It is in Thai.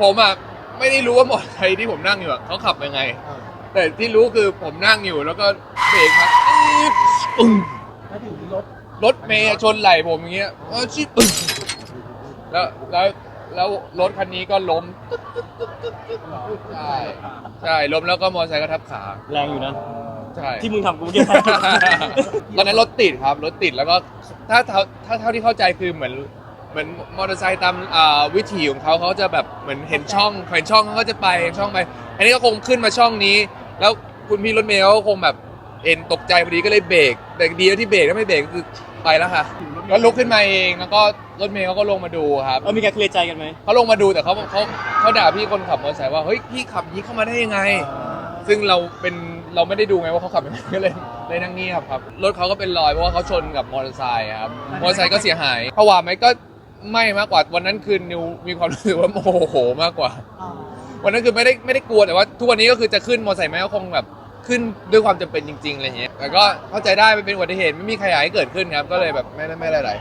ผมอะไม่ได้รู้ว่ามอเตอร์ไซค์ที่ผมนั่งอยู่อะเขาขับยังไง แต่ที่รู้คือผมนั่งอยู่แล้วก็เบรกมาอี๊ดปึ้งแล้วถึงรถรถเมย์ชนไหล่ผมอย่างเงี้ยเออชิปึ้งแล้วแล้วแล้วรถคันนี้ก็ล้มใช่ใช่ล้มแล้วก็มอเตอร์ไซค์ก็ทับขาแรงอยู่นะ ใช่ ที่มึงทำกูเมื่อกี้ ตอนนั้นรถติดครับรถติดแล้วก็ถ้าเท่าถ้าเท่าที่เข้าใจคือเหมือน เหมือนมอเตอร์ไซค์ตามอ่าวิถีของเขาเขาจะแบบเหมือนเห็นช่องเห็นช่องเขาก็จะไปเห็นช่องไป อันนี้ก็คงขึ้นมาช่องนี้ แล้วคุณพี่รถเมล์เขาก็คงแบบเอ็นตกใจพอดีก็เลยเบรกแต่ดีแล้วที่เบรกถ้าไม่เบรกก็คือไปแล้วค่ะก็ลุกขึ้นมาเองแล้วก็รถเมล์เขาก็ลงมาดูครับ เออมีการเคลียร์ใจกันไหมเขาลงมาดูแต่เขาเขาเขาด่าพี่คนขับมอเตอร์ไซค์ว่าเฮ้ยพี่ขับอย่างนี้เข้ามาได้ยังไง ซึ่งเราเป็นเราไม่ได้ดูไงว่าเขาขับยังไงก็เลยเลยนั่งเงียบครับรถเขาก็เป็นรอยเพราะว่าเขาชนกับมอเตอร์ไซค์ครับมอเตอร์ไซค์ก็เสียหายเพราะว่าไหมก็ ไม่มากกว่าวันนั้นคือนิวมีความรู้สึกว่าโมโหมากกว่าวันนั้นคือไม่ได้ไม่ได้กลัวแต่ว่าทุกวันนี้ก็คือจะขึ้นมอเตอร์ไซค์ไหมก็คงแบบขึ้นด้วยความจำเป็นจริงๆอะไรเงี้ยแต่ก็เข้าใจได้มันเป็นอุบัติเหตุไม่มีใครอยากให้เกิดขึ้นครับก็เลยแบบไม่ได้ไม่ได้อะไร